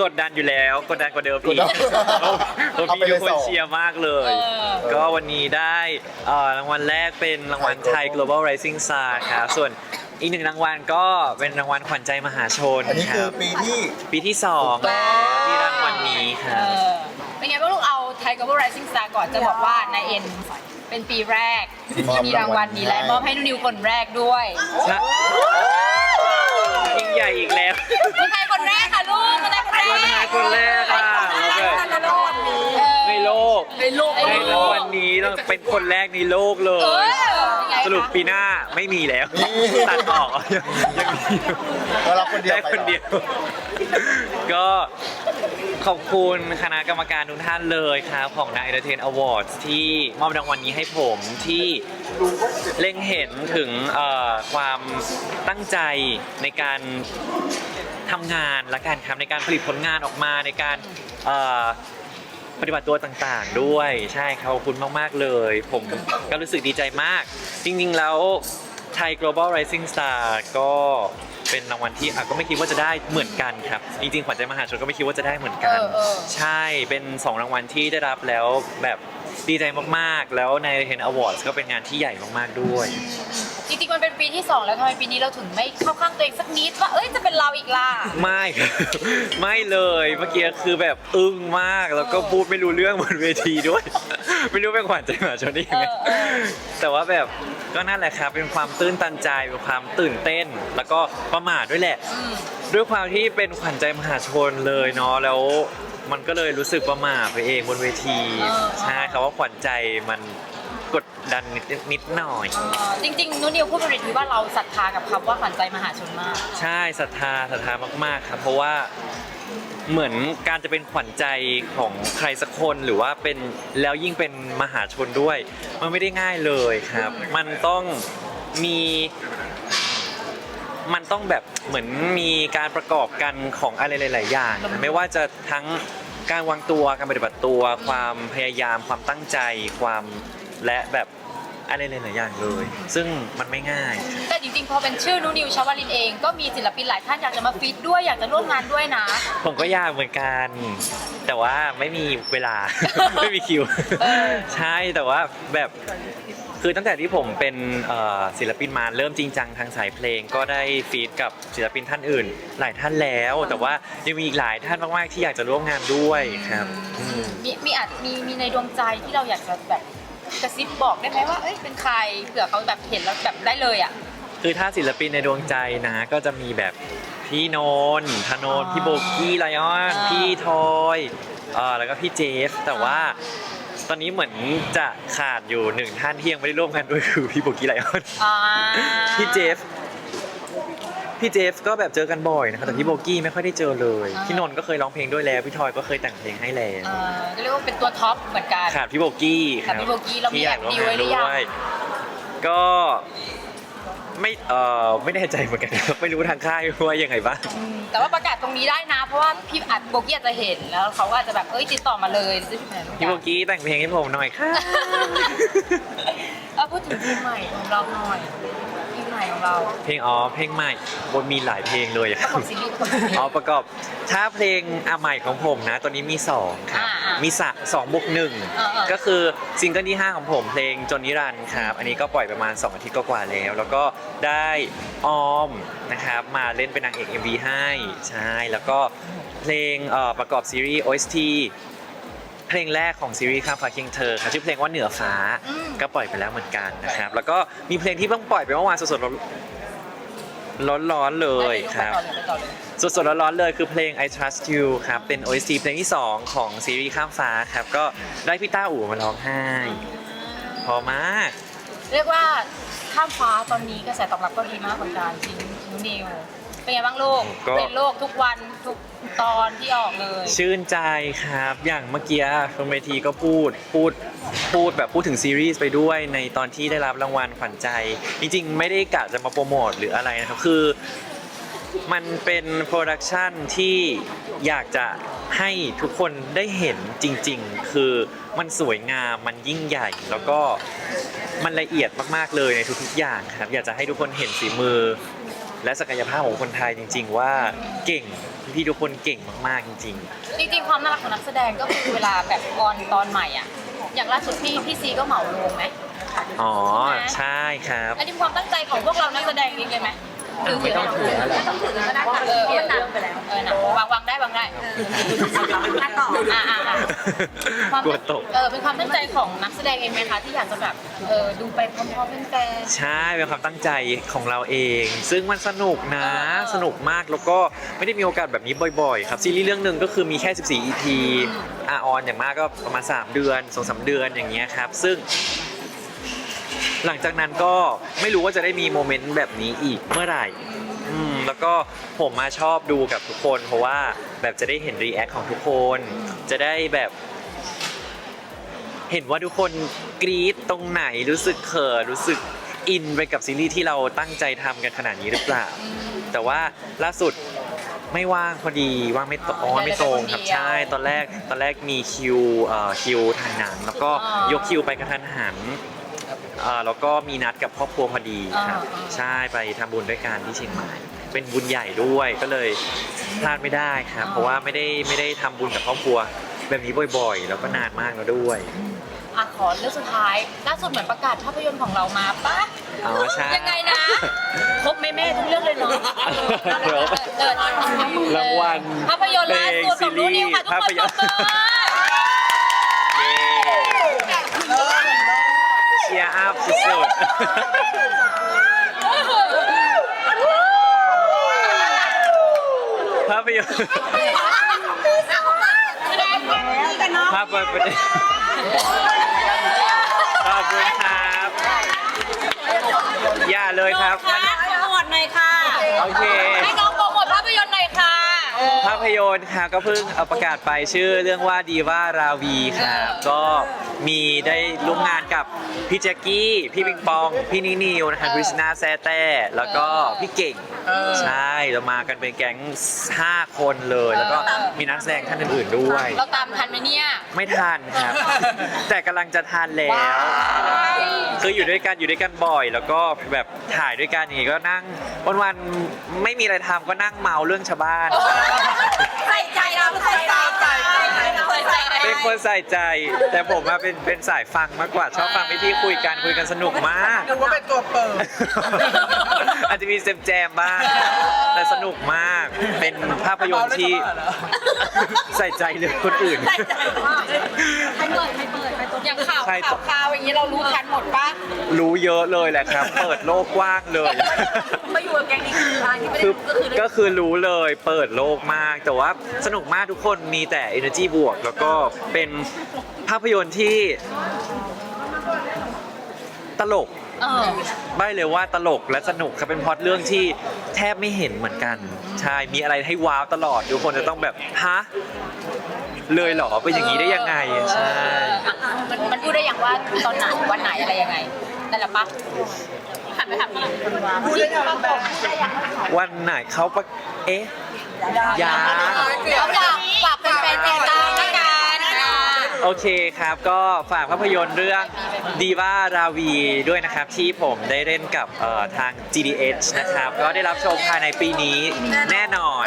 จากที่กดดันอยู่แล้ว กดดันกว่าเดิมอีกกดดันโอ้เอาพี่ไปเลยทุกคนสอง เชียร์มากเลย เออ ก็วันนี้ได้เอ่อรางวัลแรกเป็นรางวัลไทย Global Rising Star ครับส่วนอีกหนึ่งรางวัลก็เป็นรางวัลขวัญใจมหาชนอันนี้คคืรัอบปีที่ ปีที่สองถูกต้อ ง ที่รางวัลนี้คเอรับ อเป็นไงบ้างลูกเอาไทย Global Rising Star ก่อนจะบอกว่านายเอ็นเป็นปีแรกที่มีรางวัลนี้และมอบให้นิวคนแรกด้วยใช่ยิ่งใหญ่อีกแล้วคนไทยคนแรกค่ะลูก คนไทยคนแรกคนไทยคนแรกอะเออในโลก ในโลก ในรางวัลนี้ต้องเป็นคนแรกในโลกเลเอยอเป็นไงคะ สรุปปีหน้าไม่มีแล้วนี่ตัดออกยังยังมีอยู่เรารับคนเดียวได้ไปคนเดียว ก็ขอบคุณคณะกรรมการทุกท่านเลยครับ ของนายเ t เ r นอวอร์ดที่มอบรางวัลนี้ให้ผมที่เล็งเห็นถึงเอ่อความตั้งใจในการทำงานและการครับในการผลิตผลงานออกมาในการเอ่อ ปฏิบัติตัวต่างๆ ด้วยใช่ครับขอบคุณมากๆเลย ผมก็รู้สึกดีใจมาก จริงๆแล้วไทย global rising star ก็เป็นรางวัลที่อะก็ไม่คิดว่าจะได้เหมือนกันครับ จริงๆขวัญใจมหาชนก็ไม่คิดว่าจะได้เหมือนกัน เออเออ ใช่เป็น2รางวัลที่ได้รับแล้วแบบดีใจมากๆ แล้วใน h e n Awards ก็เป็นงานที่ใหญ่มากๆด้วย จริงๆมันเป็นปีที่2แล้วทำไมปีนี้เราถึงไม่เข้าข้างตัวเองสักนิดว่าเอ้ยจะเป็นเราอีกล่ะ ไม่ไม่เลยเมื่อกี้คือแบบอึ้งมากแล้วก็พูดไม่รู้เรื่องบนเวทีด้วย ไม่รู้เป็นขวัญใจมหาชนได้ยังไงเออเออ แต่ว่าแบบก็นั่นแหละครับเป็นความตื้นตันใจเป็นความตื่นเต้น แล้วก็ประมาทด้วยแหละ อืม ด้วยความที่เป็นขวัญใจมหาชนเลยเนาะแล้ว มันก็เลยรู้สึกประมาทไปเองบนเวที เออ ใช่คำว่าขวัญใจมัน กดดันนิดนิดหน่อยเอ่อจริงๆ นุนิวพูดบนเวทีว่าเราศรัทธากับคำว่าขวัญใจมหาชนมาก ใช่ศรัทธาศรัทธามาก ๆ ครับ เพราะว่าเหมือนการจะเป็นขวัญใจของใครสักคนหรือว่าเป็นแล้วยิ่งเป็นมหาชนด้วย มันไม่ได้ง่ายเลยครับ มันต้องมี มันต้องแบบเหมือนมีการประกอบกันของอะไรหลาย ๆ อย่าง ไม่ว่าจะทั้งการวางตัวการปฏิบัติตัว ความพยายามความตั้งใจความ และแบบอะไรหลายๆอย่างเลย ซึ่งมันไม่ง่าย แต่จริงๆ พอเป็นชื่อนุนิวชาวลินเองก็มีศิลปินหลายท่านอยากจะมาฟีดด้วยอยากจะร่วมงานด้วยนะ ผมก็อยากเหมือนกัน แต่ว่าไม่มีเวลา ไม่มีคิวเออใช่แต่ว่าแบบคือตั้งแต่ที่ผมเป็นเอ่อศิลปินมาเริ่มจริงจังทางสายเพลง ก็ได้ฟีดกับศิลปินท่านอื่น หลายท่านแล้ว แต่ว่ายังมีอีกหลายท่านมากๆที่อยากจะร่วมงานด้วยครับอืมมีมีอาจมีมีในดวงใจที่เราอยากจะแบบ กระซิบบอกได้ไหมว่าเอ้ยเป็นใครเผื่อเขาแบบเห็นแล้วแบบได้เลยอะ คือถ้าศิลปินในดวงใจนะก็จะมีแบบพี่โนนทธนนท์พี่โบกี้ไลออนอ่าพี่ทอยเอ่อแล้วก็พี่เจฟ แต่ว่าตอนนี้เหมือนจะขาดอยู่หนึ่งท่านที่ยังไม่ได้ร่วมงานด้วยคือพี่โบกี้ไลออนอ่าพี่เจฟ พี่เจฟก็แบบเจอกันบ่อยนะครับแต่พี่โบกี้ไม่ค่อยได้เจอเลยพี่นนท์ก็เคยร้องเพลงด้วยแล้วพี่ทอยก็เคยแต่งเพลงให้แล้วเอ่อก็เรียกว่าเป็นตัวท็อปเหมือนกัน ขาดพี่โบกี้ครับขาดพี่โบกี้เรามีที่อยากร่วมแอบดีลไว้งานหรือด้ยังวยก็ไม่เอ่อไม่แน่ใจเหมือนกันครับไม่รู้ทางค่ายว่ายังไงบ้าง อืมแต่ว่าประกาศตรงนี้ได้นะ เพราะว่าพี่อัดโบกี้อาจจะเห็นแล้วเขาก็อาจจะแบบเอ้ยติดต่อมาเลยซื้อที่ไหนทุกอพี่ย่าโบงกี้แต่งเพลงให้ผมหน่อยค่ะ เอาพูดถึงเพลงใหม่ของเราหน่อยเพลงให ม่ของเราเพลงอ๋อเพลงใหม่บนมีหลายเพลงเลยประกอบซีรีส์ประกอบซีรีส์อ๋อประกอบถ้าเพลงอาใหม่ของผมนะตอนนี้มี2ครับอ่าอ่ามีมีสะสองบวกหนึ่งอ่าอ่าก็คือซิงเกิลที่ 5 ของผมเพลงจนนิรันดร์ครับอันนี้ก็ปล่อยประมาณ 2 อาทิตย์ก็กว่าแล้ว แล้วก็ได้ออมนะครับมาเล่นเป็นนางเอก MV ให้ใช่แล้วก็เพลงเอ่อประกอบซีรีส์ OST เพลงแรกของซีรีส์ข้ามฟ้าเคียงเธอครับชื่อเพลงว่าเหนือฟ้าอืม ก็ปล่อยไปแล้วเหมือนกันนะครับ แล้วก็มีเพลงที่เพิ่งปล่อยไปเมื่อวานสดๆร้อนร้อนๆเลยครับไปต่อเลยไปต่อเลย สดๆร้อนๆเลยคือเพลง I Trust You ครับ เป็น OST เพลงที่ 2 ของซีรีส์ข้ามฟ้าครับ ก็ได้พี่ต้าอู่มาร้องไห้ พอมาก เรียกว่าข้ามฟ้าตอนนี้กระแสตอบรับก็ดีมากเหมือนกันจริงนุนิว เป็นไงบ้างลูกก็ เป็นโลกทุกวันทุกตอนที่ออกเลยชื่นใจครับ อย่างเมื่อกี้ชมเวทีก็พูด พูด พูดแบบพูดถึงซีรีส์ไปด้วยในตอนที่ได้รับรางวัลขวัญใจ จริงๆ ไม่ได้กะจะมาโปรโมทหรืออะไรนะครับ คือ มันเป็นโปรดักชันที่อยากจะให้ทุกคนได้เห็นจริง ๆ คือมันสวยงาม มันยิ่งใหญ่ แล้วก็มันละเอียดมากๆเลยในทุกๆอย่างครับ อยากจะให้ทุกคนเห็นฝีมือ และศักยภาพของคนไทยจริง ๆ ว่าเก่งพี่ๆทุกคนเก่งมากๆจริง จริงๆ ความน่ารักของนักแสดงก็คือเวลาแบบออนตอนใหม่อะ อย่างล่าสุดพี่พี่ซีก็เหมาลงไหมๆ อ๋อ ใช่ครับ อันนี้ความตั้งใจของพวกเรานักแสดงจริงเลยไหม ไม่ต้องถืออะไรไม่ต้องถือก็ได้ค่ะเออมันนานไปแล้วเออนะวางวางได้วางได้อะต่ออะอะอะความกลัวตก เออเป็นความตั้งใจของนักแสดงเองไหมคะที่อยากจะแบบเออดูไปพร้อมๆเป็นแฟน ใช่เป็นความตั้งใจของเราเอง ซึ่งมันสนุกนะ เออ สนุกมากแล้วก็ไม่ได้มีโอกาสแบบนี้บ่อยๆ ครับซีรีส์เรื่องหนึ่งก็คือมีแค่ 14 EP อาออนอย่างมากก็ประมาณ 3 เดือน2 3เดือนอย่างเงี้ยครับ ซึ่ง หลังจากนั้นก็ไม่รู้ว่าจะได้มีโมเมนต์แบบนี้อีกเมื่อไหร่อืมแล้วก็ผมมาชอบดูกับทุกคน เพราะว่าแบบจะได้เห็นรีแอคของทุกคน จะได้แบบ เห็นว่าทุกคนกรี๊ดตรงไหนรู้สึกเขินรู้สึกอินไปกับซีรีส์ที่เราตั้งใจทำกันขนาดนี้หรือเปล่า แต่ว่าล่าสุดไม่ว่างพอดีว่างไม่ตรงอ๋อไม่ตรงครับใช่ ตอนแรกตอนแรกมีคิวเอ่อคิวถ่ายหนังแล้วก็ยกคิวไปกระทันหัน อ่อแล้วก็มีนัดกับครอบครัวพอดีครับใช่ไปทำบุญด้วยกันที่เชียงใหม่ เป็นบุญใหญ่ด้วยก็เลยพลาดไม่ได้ครับ เพราะว่าไม่ได้ไม่ได้ทำบุญกับครอบครัว แบบนี้บ่อยๆ แล้วก็นานมากแล้วด้วย อะขอเรื่องสุดท้ายล่าสุดเหมือนประกาศภาพยนตร์ของเรามาปะอ๋อใช่ยังไงนะ ครบแม่แม่ๆทุกเรื่องเลยเนาะเดี๋ยวเออรางวัลภาพยนตร์ล่าสุดของนูนิวค่ะทุกภาคพนยปรนบตร์มือ เชียร์อัพสุดๆภาพยนตร์ภาพยนตร์ขอบคุณครับอย่าเลยครับ ค่ะโปรโมทหน่อยค่ะ โอเค ให้น้องโปรโมทภาพยนตร์หน่อยค่ะเออภาพยนตร์ค่ะก็เพิ่งเอาประกาศไปชื่อเรื่องว่าดีว่าราวีครับก็ มีได้ร่วมงานกับพี่แจ็คกี้ พี่ปิงปอง พี่นินิวนะคะคริสนาแซแต้แล้วก็พี่เก่งใช่เรามากันเป็นแก๊ง 5 คนเลย แล้วก็มีนักแสดงท่านอื่นๆด้วย เราตามทันไหมเนี่ย ไม่ทันครับ แต่กำลังจะทันแล้ว คืออยู่ด้วยกันอยู่ด้วยกันบ่อย แล้วก็แบบถ่ายด้วยกันอย่างงี้ก็นั่งวันๆไม่มีอะไรทำก็นั่งเมาเรื่องชาวบ้าน ใส่ใจเราใส่ใจใส่ใจใส่ใจ เป็นคนใส่ใจ แต่ผมมาเป็นเป็นสายฟังมากกว่าชอบฟังพี่ๆคุยกันคุยกันสนุกมากดูว่าเป็นตัวเปิด อาจจะมีเซมแจมบ้าง แต่สนุกมาก เป็นภาพยนตร์ที่ใส่ใจเรื่องคนอื่น ใส่ใจ ใครเปิดใครเปิดอย่างข่าวใครข่าวข่าวอย่างนี้เรารู้ทัน หมดปะรู้เยอะเลยแหละครับ เปิดโลกกว้างเลย มาอยู่กับแก๊งนี้คือร้านที่ไม่ได้คือก็คือได้ก็คือรู้เลยเปิดโลกมาก แต่ว่าสนุกมากทุกคนมีแต่ energy บวก แล้วก็เป็นภาพยนตร์ที่ตลก เออ ใบ้เลยว่าตลกและสนุกครับเป็นพล็อตเรื่องที่แทบไม่เห็นเหมือนกัน ใช่ มีอะไรให้ว้าวตลอด ทุกคนจะต้องแบบ ฮะ เลยเหรอเป็นอย่างนี้ได้ยังไง ใช่มันมันพูดได้ยังว่าตอนไหนวันไหนอะไรยังไงได้แล้วปะหันไปถามพี่พูดได้ยังแบบวันไหนเขาปะเอ๊ะยาเอาฝากฝากเป็นแฟนๆติดตามแล้วกันอะ โอเคครับก็ฝากภาพยนตร์เรื่องดีว่าราวีด้วยนะครับ ที่ผมได้เล่นกับเอ่อทาง GDH นะครับ ก็ได้รับชมภายในปีนี้แน่นอน